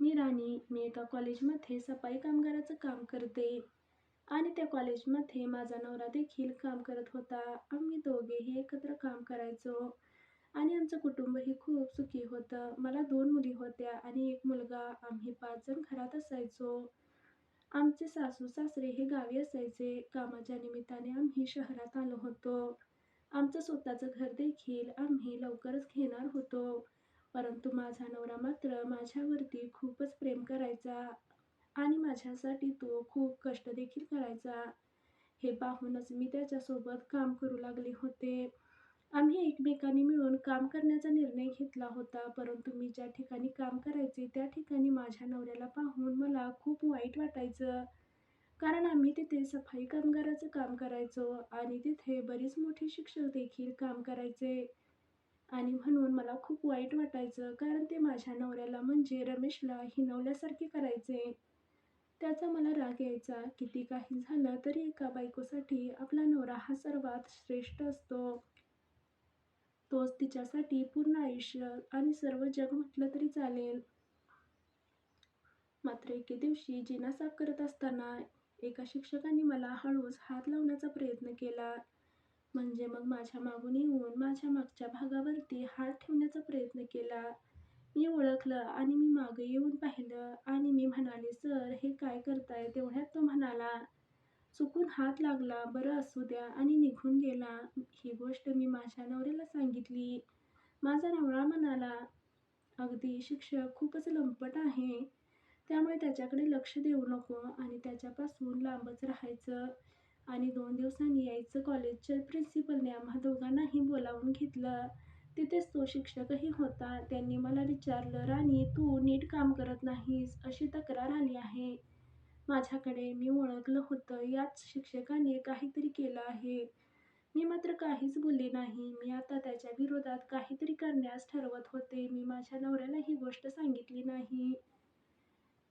मी राणी मी एका कॉलेजमध्ये सफाई कामगाराचं काम करते. आणि त्या कॉलेजमध्ये माझा नवरा देखील काम करत होता. आम्ही दोघेही एकत्र काम करायचो. आणि आमचं कुटुंबही खूप सुखी होतं. मला दोन मुली होत्या आणि एक मुलगा. आम्ही पाच जण घरात असायचो. आमचे सासू सासरे हे गावी असायचे. कामाच्या निमित्ताने आम्ही शहरात आलो होतो. आमचं स्वतःचं घर देखील आम्ही लवकरच घेणार होतो. परंतु माझा नवरा मात्र माझ्यावरती खूपच प्रेम करायचा आणि माझ्यासाठी तो खूप कष्ट देखील करायचा. हे पाहूनच मी त्याच्यासोबत काम करू लागले होते. आम्ही एकमेकांनी मिळून काम करण्याचा निर्णय घेतला होता परंतु मी ज्या ठिकाणी काम करायचे त्या ठिकाणी माझ्या नवऱ्याला पाहून मला खूप वाईट वाटायचं. कारण आम्ही तिथे सफाई कामगाराचं काम करायचो आणि तिथे बरीच मोठी शिक्षक देखील काम करायचे. आणि म्हणून मला खूप वाईट वाटायचं. कारण ते माझ्या नवऱ्याला म्हणजे रमेशला हिनवल्यासारखे करायचे. त्याचा मला राग यायचा किती काही झालं तरी एका बायकोसाठी आपला नवरा हा सर्वात श्रेष्ठ असतो. तोच तिच्यासाठी पूर्ण आयुष्य आणि सर्व जग म्हटलं तरी चालेल. मात्र एके दिवशी जिना साफ करत असताना एका शिक्षकांनी मला हळूच हात लावण्याचा प्रयत्न केला. म्हणजे मग माझ्या मागून येऊन माझ्या मागच्या भागावरती हात ठेवण्याचा प्रयत्न केला. मी ओळखलं आणि मी मागे येऊन पाहिलं आणि मी म्हणाले सर हे काय करताय? तेवढ्यात तो म्हणाला चुकून हात लागला. बरं असू द्या. आणि निघून गेला. ही गोष्ट मी माझ्या नवऱ्याला सांगितली. माझा नवरा म्हणाला अगदी शिक्षक खूपच लंपट आहे. त्यामुळे त्याच्याकडे लक्ष देऊ नको आणि त्याच्यापासून लांबच राहायचं. आणि दोन दिवसांनी यायचं कॉलेजच्या प्रिन्सिपलने आम्हा दोघांनाही बोलावून घेतलं. तिथेच तो शिक्षकही होता. त्यांनी मला विचारलं राणी तू नीट काम करत नाहीस अशी तक्रार आली आहे. माझ्याकडे मी ओळखलं होतं. याच शिक्षकाने काहीतरी केलं आहे. मी मात्र काहीच बोलले नाही. मी आता त्याच्या विरोधात काहीतरी करण्यास ठरवत होते. मी माझ्या नवऱ्याला ही गोष्ट सांगितली नाही.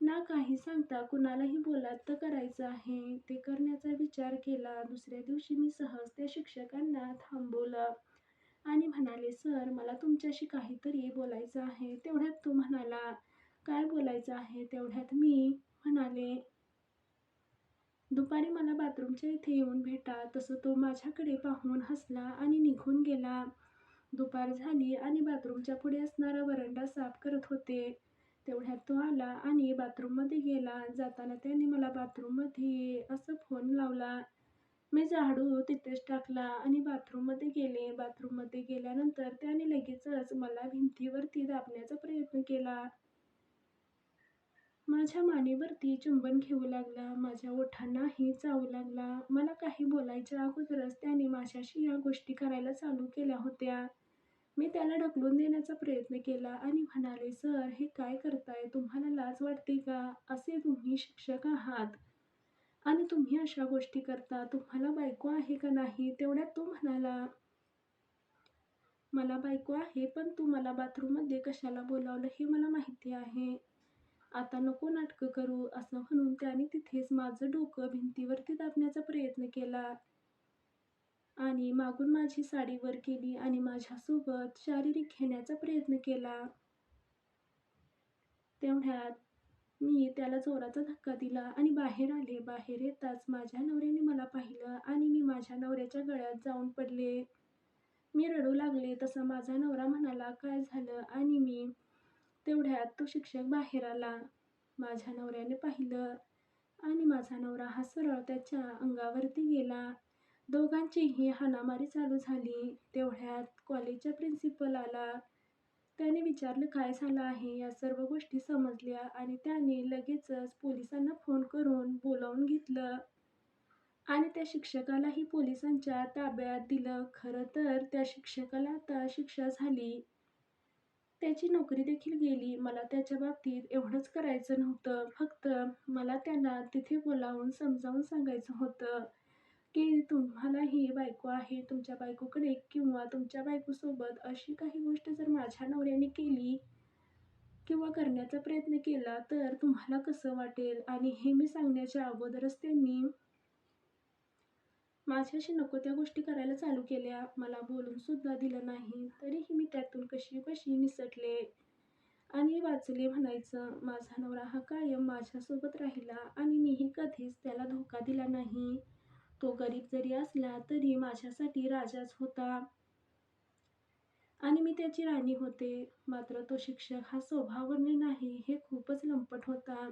ना काही सांगता कुणालाही बोलात करायचं आहे. ते करण्याचा विचार केला. दुसऱ्या दिवशी मी सहज त्या शिक्षकांना थांबवलं आणि म्हणाले सर मला तुमच्याशी काहीतरी बोलायचं आहे. तेवढ्यात तो म्हणाला काय बोलायचं आहे? तेवढ्यात मी म्हणाले दुपारी मला बाथरूमच्या इथे येऊन भेटा. तसं तो माझ्याकडे पाहून हसला आणि निघून गेला. दुपार झाली आणि बाथरूमच्या पुढे असणारा वरंडा साफ करत होते. तेवढ्यात तो आला आणि बाथरूममध्ये गेला. जाताना त्याने मला बाथरूममध्ये असं फोन लावला. मी झाडू तिथेच टाकला आणि बाथरूममध्ये गेले. बाथरूममध्ये गेल्यानंतर त्याने लगेचच मला भिंतीवरती दाबण्याचा प्रयत्न केला. माझ्या मानेवरती चुंबन घेऊ लागला. माझ्या ओठांनाही चावू लागला. मला काही बोलायच्या अगोदरच त्याने माझ्याशी या गोष्टी करायला चालू केल्या होत्या. मी त्याला ढकलून देण्याचा प्रयत्न केला आणि म्हणाले सर हे काय करताय? तुम्हाला लाज वाटते का? असे तुम्ही शिक्षक आहात. आणि तुम्ही अशा गोष्टी करता. तुम्हाला बायको आहे का नाही तेवढ्यात तो म्हणाला मला बायको आहे पण तू मला बाथरूममध्ये कशाला बोलावलं हे मला माहिती आहे. आता नको नाटकं करू असं म्हणून त्याने तिथेच माझं डोकं भिंतीवरती दाबण्याचा प्रयत्न केला. आणि मागून माझी साडी वर केली आणि माझ्यासोबत शारीरिक घेण्याचा प्रयत्न केला. तेवढ्यात मी त्याला जोराचा धक्का दिला आणि बाहेर आले. बाहेर येताच माझ्या नवऱ्याने मला पाहिलं आणि मी माझ्या नवऱ्याच्या गळ्यात जाऊन पडले. मी रडू लागले तसा माझा नवरा म्हणाला काय झालं? आणि मी तेवढ्यात तो शिक्षक बाहेर आला. माझ्या नवऱ्याने पाहिलं आणि माझा नवरा हा सरळ त्याच्या अंगावरती गेला. दोघांचीही हाणामारी चालू झाली. तेवढ्यात कॉलेजच्या प्रिन्सिपल आला. त्याने विचारलं काय झालं आहे? या सर्व गोष्टी समजल्या आणि त्याने लगेचच पोलिसांना फोन करून बोलावून घेतलं आणि त्या शिक्षकालाही पोलिसांच्या ताब्यात दिलं. खरं तर त्या शिक्षकाला आता शिक्षा झाली. त्याची नोकरी देखील गेली. मला त्याच्या बाबतीत एवढंच करायचं नव्हतं. फक्त मला त्यांना तिथे बोलावून समजावून सांगायचं होतं. की तुम्हाला ही बायको आहे तुमच्या बायकोकडे किंवा तुमच्या बायकोसोबत अशी काही गोष्ट जर माझ्या नवऱ्याने केली किंवा करण्याचा प्रयत्न केला तर तुम्हाला कसं वाटेल आणि हे मी सांगण्याच्या अगोदरच त्यांनी माझ्याशी नको त्या गोष्टी करायला चालू केल्या मला बोलून सुद्धा दिलं नाही तरीही मी त्यातून कशी कशी निसटले आणि वाचले म्हणायचं. माझा नवरा हा कायम माझ्यासोबत राहिला आणि मीही कधीच त्याला धोका दिला नाही. तो गरीब जरी असला तरी माझ्यासाठी राजाच होता आणि मी त्याची राणी होते. मात्र तो शिक्षक हा स्वभावाने नाही, हे खूपच लंपट होता.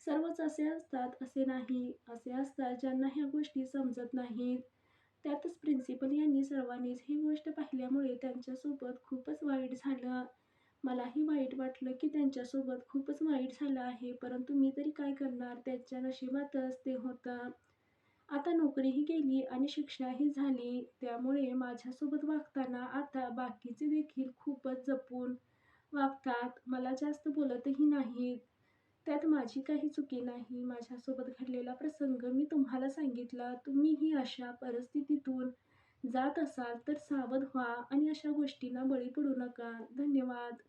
सर्वच असे असतात असे नाही. असे असतात ज्यांना ह्या गोष्टी समजत नाहीत. त्यातच प्रिन्सिपल यांनी सर्वांनीच ही गोष्ट पाहिल्यामुळे त्यांच्यासोबत खूपच वाईट झालं. मलाही वाईट वाटलं की त्यांच्यासोबत खूपच वाईट झालं आहे. परंतु मी तरी काय करणार? त्यांच्या नशिबातच ते होतं. आता नोकरीही गेली आणि शिक्षाही झाली. त्यामुळे माझ्यासोबत वागताना आता बाकीचे देखील खूपच जपून वागतात. मला जास्त बोलतही नाहीत. त्यात माझी काही चुकी नाही. माझ्यासोबत घडलेला प्रसंग मी तुम्हाला सांगितला. तुम्हीही अशा परिस्थितीतून जात असाल तर सावध व्हा आणि अशा गोष्टींना बळी पडू नका. धन्यवाद.